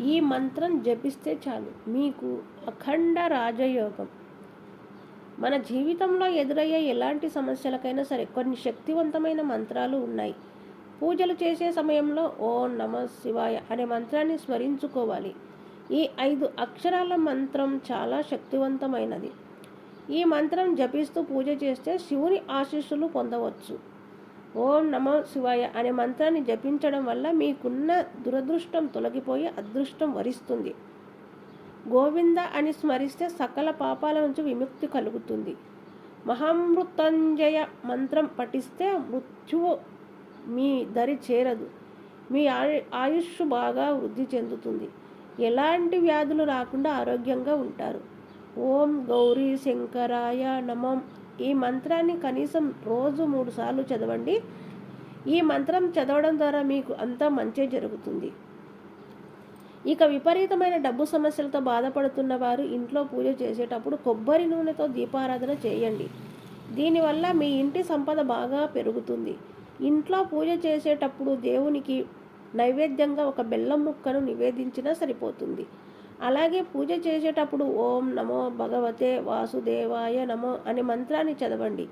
ఈ మంత్రం జపిస్తే చాలు. మీకు అఖండ రాజయోగం. మన జీవితంలో ఎదురయ్యే ఎలాంటి సమస్యలకైనా సరే కొన్ని శక్తివంతమైన మంత్రాలు ఉన్నాయి. పూజలు చేసే సమయంలో ఓం నమ శివాయ అనే మంత్రాన్ని స్మరించుకోవాలి. ఈ ఐదు అక్షరాల మంత్రం చాలా శక్తివంతమైనది. ఈ మంత్రం జపిస్తూ పూజ చేస్తే శివుని ఆశీస్సులు పొందవచ్చు. ఓం నమో శివాయ అనే మంత్రాన్ని జపించడం వల్ల మీకున్న దురదృష్టం తొలగిపోయి అదృష్టం వరిస్తుంది. గోవింద అని స్మరిస్తే సకల పాపాల నుంచి విముక్తి కలుగుతుంది. మహామృతంజయ మంత్రం పఠిస్తే మృత్యువు మీ దరి చేరదు. మీ ఆయుష్ బాగా వృద్ధి చెందుతుంది. ఎలాంటి వ్యాధులు రాకుండా ఆరోగ్యంగా ఉంటారు. ఓం గౌరీ శంకరాయ నమం. ఈ మంత్రాన్ని కనీసం రోజు మూడు సార్లు చదవండి. ఈ మంత్రం చదవడం ద్వారా మీకు అంతా మంచి జరుగుతుంది. ఇక విపరీతమైన డబ్బు సమస్యలతో బాధపడుతున్న వారు ఇంట్లో పూజ చేసేటప్పుడు కొబ్బరి నూనెతో దీపారాధన చేయండి. దీనివల్ల మీ ఇంటి సంపద బాగా పెరుగుతుంది. ఇంట్లో పూజ చేసేటప్పుడు దేవునికి నైవేద్యంగా ఒక బెల్లం ముక్కను నివేదించినా సరిపోతుంది. అలాగే పూజ చేసేటప్పుడు ఓం నమో భగవతే వాసుదేవాయ నమో అనే మంత్రాన్ని చదవండి.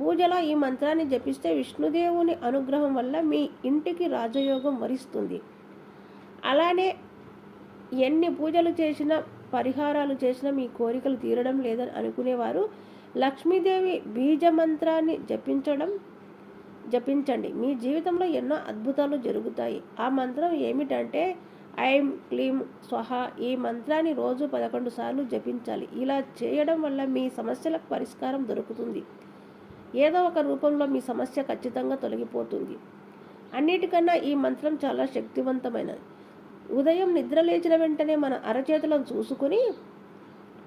పూజలో ఈ మంత్రాన్ని జపిస్తే విష్ణుదేవుని అనుగ్రహం వల్ల మీ ఇంటికి రాజయోగం వరిస్తుంది. అలానే ఎన్ని పూజలు చేసినా పరిహారాలు చేసినా మీ కోరికలు తీరడం లేదని అనుకునేవారు లక్ష్మీదేవి బీజ మంత్రాన్ని జపించడం జపించండి. మీ జీవితంలో ఎన్నో అద్భుతాలు జరుగుతాయి. ఆ మంత్రం ఏమిటంటే ఐం క్లీం స్వహ ఈ మంత్రాన్ని రోజు పదకొండు సార్లు జపించాలి. ఇలా చేయడం వల్ల మీ సమస్యలకు పరిష్కారం దొరుకుతుంది. ఏదో ఒక రూపంలో మీ సమస్య ఖచ్చితంగా తొలగిపోతుంది. అన్నిటికన్నా ఈ మంత్రం చాలా శక్తివంతమైనది ఉదయం నిద్ర లేచిన వెంటనే మన అరచేతులను చూసుకుని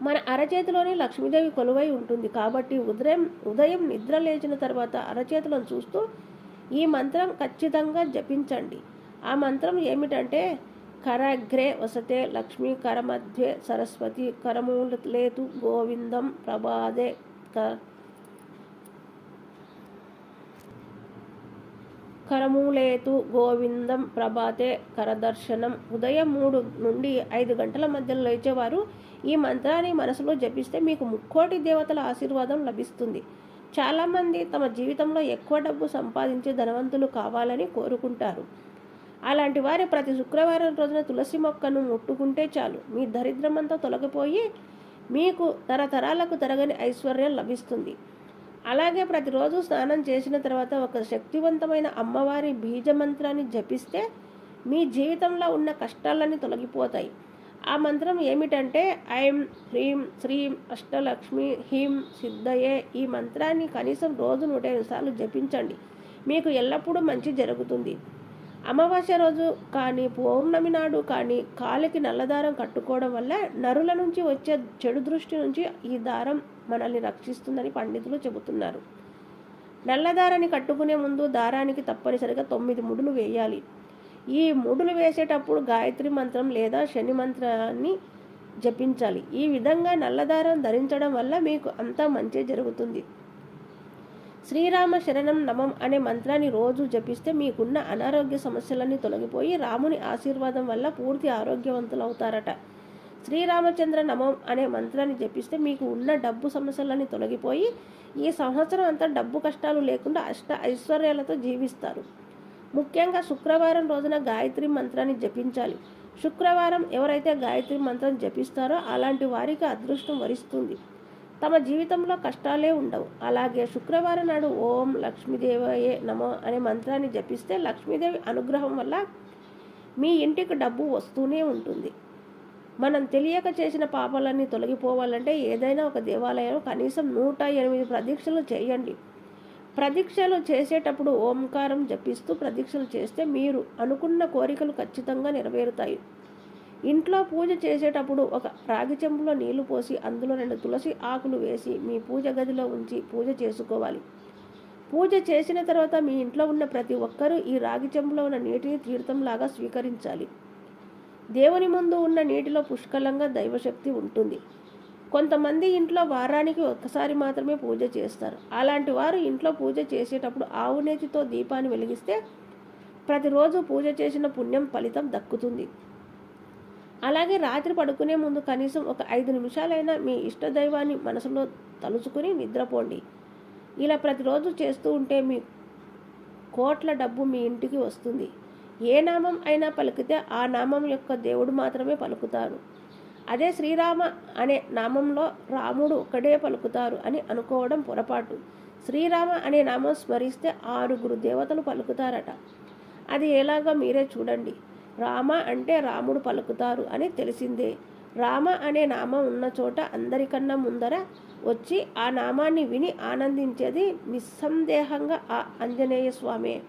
మన అరచేతిలోనే లక్ష్మీదేవి కొలువై ఉంటుంది. కాబట్టి ఉదయం ఉదయం నిద్ర లేచిన తర్వాత అరచేతులను చూస్తూ ఈ మంత్రం ఖచ్చితంగా జపించండి. ఆ మంత్రం ఏమిటంటే కరగ్రే వసతే లక్ష్మీ కరమధ్వే సరస్వతి కరమూలేతు గోవిందం ప్రభాదే క కరమూలేతు గోవిందం ప్రభాతే కరదర్శనం. ఉదయం మూడు నుండి ఐదు గంటల మధ్యలో లేచేవారు ఈ మంత్రాన్ని మనసులో జపిస్తే మీకు ముక్కోటి దేవతల ఆశీర్వాదం లభిస్తుంది. చాలామంది తమ జీవితంలో ఎక్కువ డబ్బు సంపాదించి ధనవంతులు కావాలని కోరుకుంటారు. అలాంటి వారు ప్రతి శుక్రవారం రోజున తులసి మొక్కను ముట్టుకుంటే చాలు. మీ దరిద్రమంతా తొలగిపోయి మీకు తరతరాలకు తరగని ఐశ్వర్యం లభిస్తుంది. అలాగే ప్రతిరోజు స్నానం చేసిన తర్వాత ఒక శక్తివంతమైన అమ్మవారి బీజ మంత్రాన్ని జపిస్తే మీ జీవితంలో ఉన్న కష్టాలన్నీ తొలగిపోతాయి. ఆ మంత్రం ఏమిటంటే ఐం హ్రీం శ్రీం అష్టలక్ష్మి హీం సిద్ధయే ఈ మంత్రాన్ని కనీసం రోజు నూట ఎనిమిది సార్లు జపించండి. మీకు ఎల్లప్పుడూ మంచి జరుగుతుంది. అమావాస్య రోజు కానీ పౌర్ణమి నాడు కానీ కాలికి నల్లదారం కట్టుకోవడం వల్ల నరుల నుంచి వచ్చే చెడు దృష్టి నుంచి ఈ దారం మనల్ని రక్షిస్తుందని పండితులు చెబుతున్నారు. నల్లదారాన్ని కట్టుకునే ముందు దారానికి తప్పనిసరిగా తొమ్మిది ముడులు వేయాలి. ఈ ముడులు వేసేటప్పుడు గాయత్రి మంత్రం లేదా శని మంత్రాన్ని జపించాలి. ఈ విధంగా నల్లదారం ధరించడం వల్ల మీకు అంతా మంచి జరుగుతుంది. శ్రీరామ శరణం నమం అనే మంత్రాన్ని రోజు జపిస్తే మీకున్న అనారోగ్య సమస్యలన్నీ తొలగిపోయి రాముని ఆశీర్వాదం వల్ల పూర్తి ఆరోగ్యవంతులు అవుతారట శ్రీరామచంద్ర నమం అనే మంత్రాన్ని జపిస్తే మీకు ఉన్న డబ్బు సమస్యలన్నీ తొలగిపోయి ఈ సంవత్సరం అంతా డబ్బు కష్టాలు లేకుండా అష్ట ఐశ్వర్యాలతో జీవిస్తారు. ముఖ్యంగా శుక్రవారం రోజున గాయత్రి మంత్రాన్ని జపించాలి. శుక్రవారం ఎవరైతే గాయత్రి మంత్రం జపిస్తారో అలాంటి వారికి అదృష్టం వరిస్తుంది. తమ జీవితంలో కష్టాలే ఉండవు. అలాగే శుక్రవారం నాడు ఓం లక్ష్మీదేవయే నమో అనే మంత్రాన్ని జపిస్తే లక్ష్మీదేవి అనుగ్రహం వల్ల మీ ఇంటికి డబ్బు వస్తూనే ఉంటుంది. మనం తెలియక చేసిన పాపాలన్నీ తొలగిపోవాలంటే ఏదైనా ఒక దేవాలయం కనీసం నూట ఎనిమిది ప్రదీక్షలు చేయండి. ప్రదీక్షలు చేసేటప్పుడు ఓంకారం జపిస్తూ ప్రదీక్షలు చేస్తే మీరు అనుకున్న కోరికలు ఖచ్చితంగా నెరవేరుతాయి. ఇంట్లో పూజ చేసేటప్పుడు ఒక రాగి చెంబులో నీళ్ళు పోసి అందులో రెండు తులసి ఆకులు వేసి మీ పూజ గదిలో ఉంచి పూజ చేసుకోవాలి. పూజ చేసిన తర్వాత మీ ఇంట్లో ఉన్న ప్రతి ఒక్కరూ ఈ రాగి చెంబులో ఉన్న నీటిని తీర్థంలాగా స్వీకరించాలి. దేవుని ముందు ఉన్న నీటిలో పుష్కలంగా దైవశక్తి ఉంటుంది. కొంతమంది ఇంట్లో వారానికి ఒక్కసారి మాత్రమే పూజ చేస్తారు. అలాంటి వారు ఇంట్లో పూజ చేసేటప్పుడు ఆవు నేతితో దీపాన్ని వెలిగిస్తే ప్రతిరోజు పూజ చేసిన పుణ్యం ఫలితం దక్కుతుంది. అలాగే రాత్రి పడుకునే ముందు కనీసం ఒక ఐదు నిమిషాలైనా మీ ఇష్ట దైవాన్ని మనసులో తలుచుకుని నిద్రపోండి. ఇలా ప్రతిరోజు చేస్తూ ఉంటే మీ కోట్ల డబ్బు మీ ఇంటికి వస్తుంది. ఏ నామం అయినా పలికితే ఆ నామం యొక్క దేవుడు మాత్రమే పలుకుతారు. అదే శ్రీరామ అనే నామంలో రాముడు ఒక్కడే పలుకుతారు అని అనుకోవడం పొరపాటు. శ్రీరామ అనే నామం స్మరిస్తే ఆరుగురు దేవతలు పలుకుతారట. అది ఎలాగో మీరే చూడండి. రామ అంటే రాముడు పలుకుతారు అని తెలిసిందే. రామ అనే నామం ఉన్న చోట అందరికన్నా ముందర వచ్చి ఆ నామాన్ని విని ఆనందించేది నిస్సందేహంగా ఆ ఆంజనేయ స్వామే.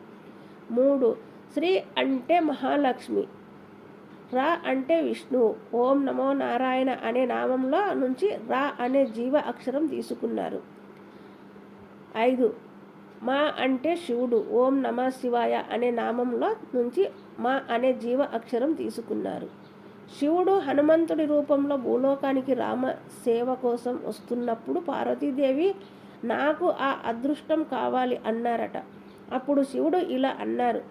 మూడు శ్రీ అంటే మహాలక్ష్మి. రా అంటే విష్ణువు ఓం నమో నారాయణ అనే నామంలో నుంచి రా అనే జీవ అక్షరం తీసుకున్నారు. ఐదు మా అంటే శివుడు ఓం నమ శివాయ అనే నామంలో నుంచి మా అనే జీవ అక్షరం తీసుకున్నారు. శివుడు హనుమంతుడి రూపంలో భూలోకానికి రామ సేవ కోసం వస్తున్నప్పుడు పార్వతీదేవి నాకు ఆ అదృష్టం కావాలి అన్నారట. అప్పుడు శివుడు ఇలా అన్నారు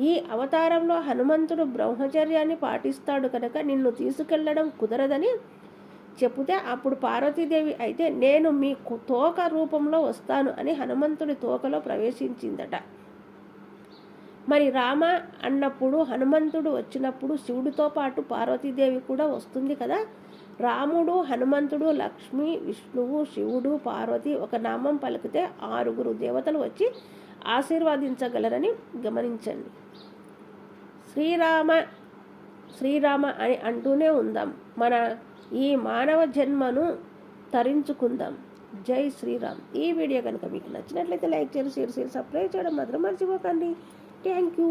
ఈ అవతారంలో హనుమంతుడు బ్రహ్మచర్యాన్ని పాటిస్తాడు కనుక నిన్ను తీసుకెళ్ళడం కుదరదని చెబితే అప్పుడు పార్వతీదేవి అయితే నేను మీకు తోక రూపంలో వస్తాను అని హనుమంతుడి తోకలో ప్రవేశించిందట. మరి రామ అన్నప్పుడు హనుమంతుడు వచ్చినప్పుడు శివుడితో పాటు పార్వతీదేవి కూడా వస్తుంది కదా. రాముడు హనుమంతుడు లక్ష్మి విష్ణువు శివుడు పార్వతి ఒక నామం పలికితే ఆరుగురు దేవతలు వచ్చి ఆశీర్వదించగలరని గమనించండి. శ్రీరామ శ్రీరామ అని అంటూనే ఉందాం. మన ఈ మానవ జన్మను తరించుకుందాం. జై శ్రీరామ్. ఈ వీడియో కనుక మీకు నచ్చినట్లయితే లైక్ చేయండి షేర్ చేసి సబ్స్క్రైబ్ చేయడం మాత్రం మర్చిపోకండి. Thank you.